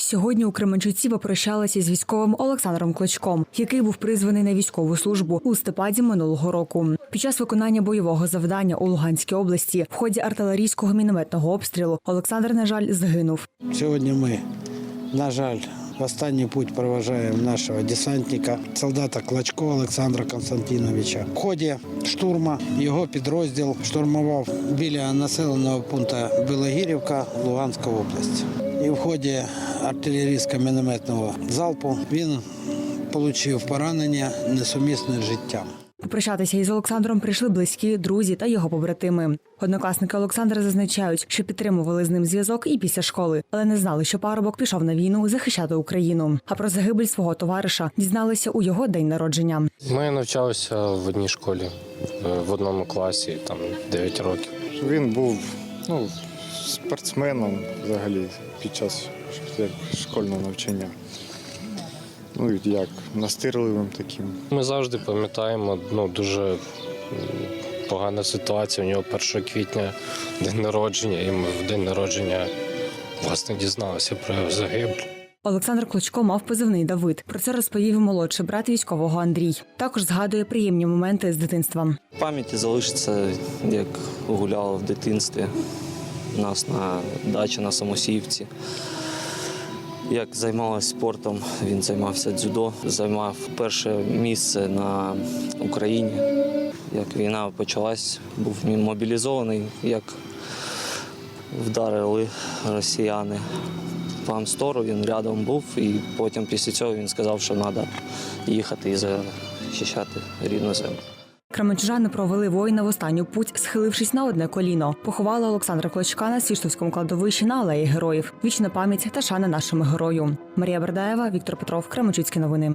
Сьогодні у Кременчуці попрощалися з військовим Олександром Клочком, який був призваний на військову службу у листопаді минулого року. Під час виконання бойового завдання у Луганській області в ході артилерійського мінометного обстрілу Олександр, на жаль, загинув. Сьогодні ми, на жаль, в останній путь проважаємо нашого десантника, солдата Клочко Олександра Константиновича. В ході штурму його підрозділ штурмував біля населеного пункту Білогірівка Луганська область. І в ході артилерійсько-мінометного залпу він отримав поранення несумісне з життям. Попрощатися із Олександром прийшли близькі, друзі та його побратими. Однокласники Олександра зазначають, що підтримували з ним зв'язок і після школи, але не знали, що парубок пішов на війну захищати Україну. А про загибель свого товариша дізналися у його день народження. Ми навчалися в одній школі е, в одному класі, там 9 років. Він був ну, спортсменом взагалі під час школьного навчання. Ну, і як настирливим таким. Ми завжди пам'ятаємо ну, дуже погана ситуація. У нього 1 квітня день народження, і ми в день народження власне дізналися про його загибель. Олександр Клочко мав позивний Давид. Про це розповів молодший брат військового Андрій. Також згадує приємні моменти з дитинства. В пам'яті залишиться, як гуляли в дитинстві у нас на дачі на Самосіївці. Як займалася спортом, він займався дзюдо, займав перше місце на Україні. Як війна почалась, був мобілізований, як вдарили росіяни по Амстору, він рядом був, і потім після цього він сказав, що треба їхати і захищати рідну землю. Кременчужани провели воїна в останню путь, схилившись на одне коліно. Поховали Олександра Клочка на Свіштовському кладовищі на алеї героїв. Вічна пам'ять та шана нашому герою. Марія Бердаєва, Віктор Петров, Кременчуцькі новини.